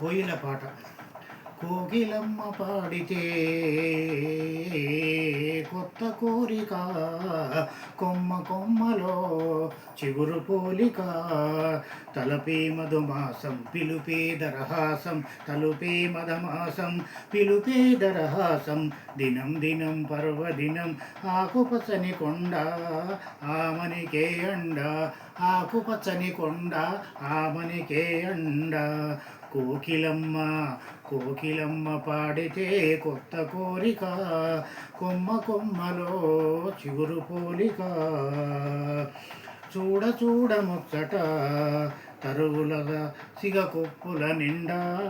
కోయిల పాట. కోకిలమ్మ పాడితే కొత్త కోరిక కొమ్మ కొమ్మలో చిగురు పోలిక. తలపే మధుమాసం పిలుపే దరహాసం తలుపే మధమాసం పిలుపే దరహాసం. దినం దినం పర్వదినం ఆకుపచ్చని కొండ ఆమనికే అండ ఆకుపచ్చని కొండ ఆమనికే అండ. కోకిలమ్మ కోకిలమ్మ పాడితే కొత్త కోరిక కొమ్మ కొమ్మలో చిగురు పోలిక. చూడ చూడ ముచ్చట తరువులగా సిగ కొప్పుల నిండా.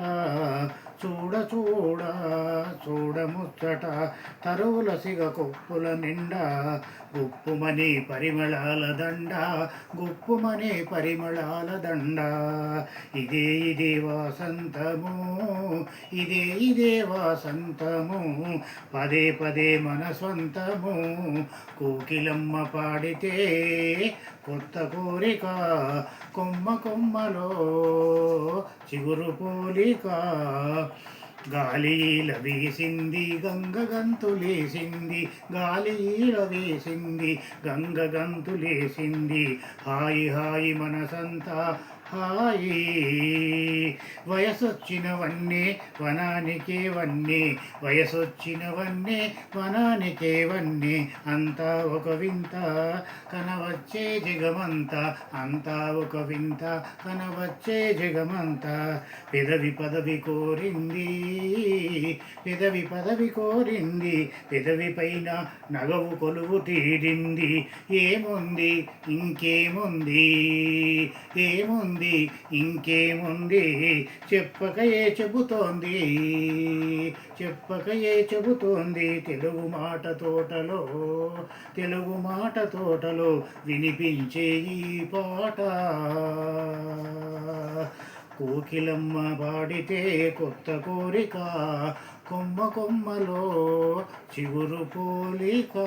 చూడ చూడ చూడముచ్చట తరువుల సిగ కొప్పుల నిండా. గుప్పుమని పరిమళాల దండ. గుప్పుమని పరిమళాల దండ. ఇదే ఇదే వాసంతము. ఇదే ఇదే వాసంతము. పదే పదే మన సొంతము కోకిలమ్మ పాడితే కొత్త కోరిక. కొమ్మ కొమ్మలో చిగురు పోలిక. గాలిల వేసింది గంగ గంతులేసింది గాలిల వేసింది గంగ గంతులేసింది హాయి హాయి మనసంతా హాయి. వయసొచ్చినవన్నీ వనానికేవన్నీ వయసొచ్చినవన్నీ వనానికేవన్నీ అంతా ఒక వింత కనవచ్చే జగమంత అంతా ఒక వింత కనవచ్చే జగమంత. పెదవి పదవి కోరింది పెదవి పదవి కోరింది పెదవి పైన నగవు కొలువు తీరింది. ఏముంది? ఇంకేముంది? ఏముంది? ఇంకేముంది? చెప్పకయే చెబుతోంది చెప్పకయే చెబుతోంది. తెలుగు మాట తోటలో తెలుగు మాట తోటలో వినిపించే ఈ పాట. కోకిలమ్మ పాడితే కొత్త కోరిక కొమ్మ కొమ్మలో చిగురు పోలిక.